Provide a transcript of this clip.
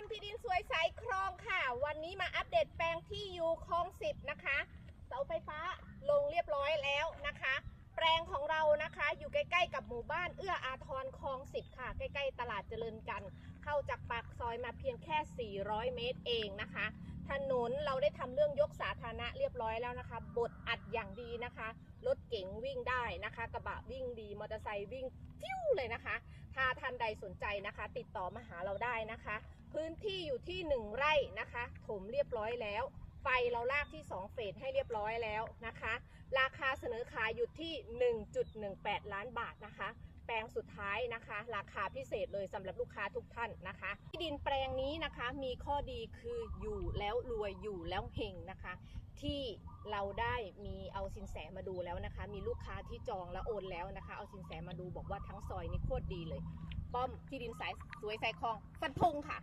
นที่ดินสวยใสคลองค่ะ วันนี้มาอัปเดตแปลงที่อยู่คลองสิบนะคะเสาไฟฟ้าลงเรียบร้อยแล้วนะคะ แปลงของเรานะคะอยู่ใกล้ ๆ กับหมู่บ้านเอื้ออาทรคลองสิบค่ะ ใกล้ๆตลาดเจริญกัน เข้าจากปากซอยมาเพียงแค่ 400 เมตรเองนะคะ ถนนเราได้ทำเรื่องยกสาธารณะเรียบร้อยแล้วนะคะ บดอัดอย่างดีนะคะ รถเก๋งวิ่งได้นะคะ กระบะวิ่งดีมอเตอร์ไซค์วิ่งฟิ้วเลย ถ้าท่านใดสนใจนะคะ ติดต่อมาหาเราได้นะคะ พื้นที่อยู่ที่ 1 ไร่นะคะ ถมเรียบร้อยแล้ว ไฟเราลากที่ 2 เฟสให้เรียบร้อยแล้วนะคะ ราคาเสนอขายอยู่ที่ 1.18 ล้านบาทนะคะ ปลงสุดท้ายนะคะ ราคาพิเศษเลยสำหรับลูกค้าทุกท่านนะคะ ที่ดินแปลงนี้นะคะมีข้อดีคืออยู่แล้วรวยอยู่แล้วเฮงนะคะ ที่เราได้มีเอาสินแสมาดูแล้วนะคะ มีลูกค้าที่จองแล้วโอนแล้วนะคะ เอาสินแสมาดูบอกว่าทั้งซอยนี้โคตรดีเลย ป้อมที่ดินสายสวยสายคลองฟันธงค่ะ